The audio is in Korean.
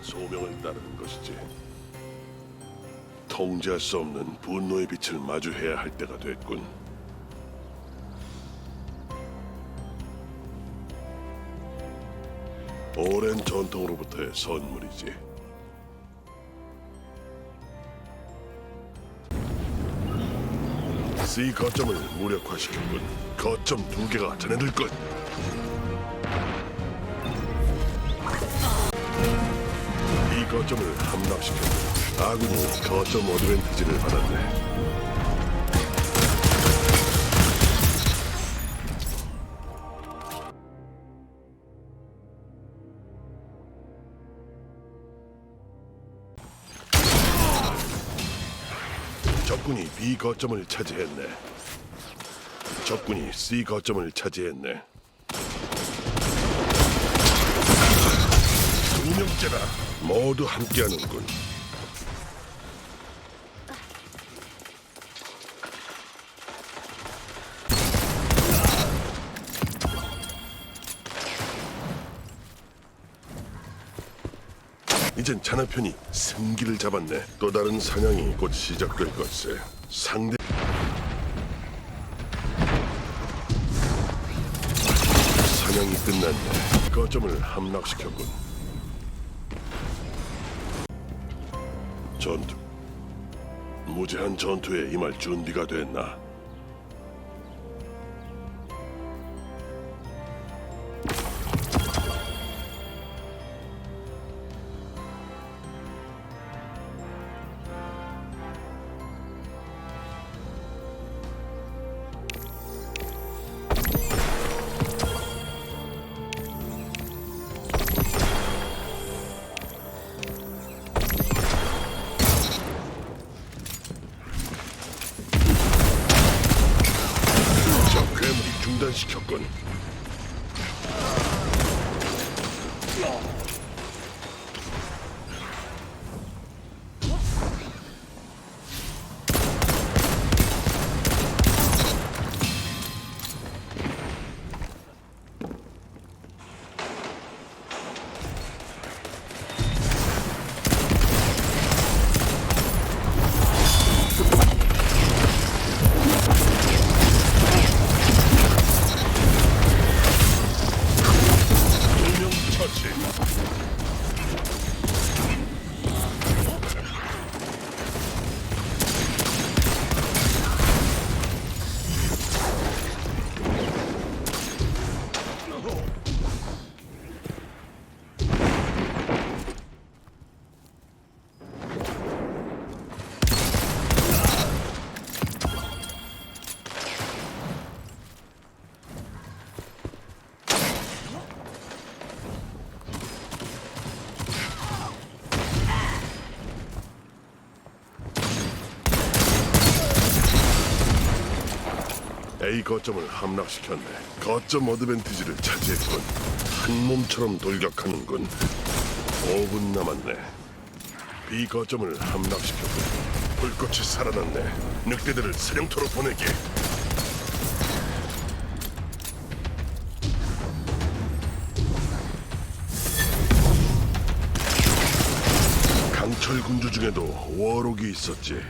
소명을 따르는 것이지. 통제할 수 없는 분노의 빛을 마주해야 할 때가 됐군. 오랜 전통으로부터의 선물이지. C 거점을 무력화시켰군. 거점 두 개가 자네들 것. 거점을 함락시켰고 아군이 거점 어드밴티지를 받았네. 적군이 B 거점을 차지했네. 적군이 C 거점을 차지했네. 두 명째라 모두 함께하는군. 이젠 자네 편이 승기를 잡았네. 또 다른 사냥이 곧 시작될 것세. 상대 사냥이 끝났네. 거점을 함락시켰군. 전투. 무제한 전투에 임할 준비가 됐나? 중단시켰군. A 거점을 함락시켰네. 거점 어드밴티지를 차지했군. 한 몸처럼 돌격하는군. 5분 남았네. B 거점을 함락시켰군. 불꽃이 살아났네. 늑대들을 사령토로 보내게. 강철 군주 중에도 워록이 있었지.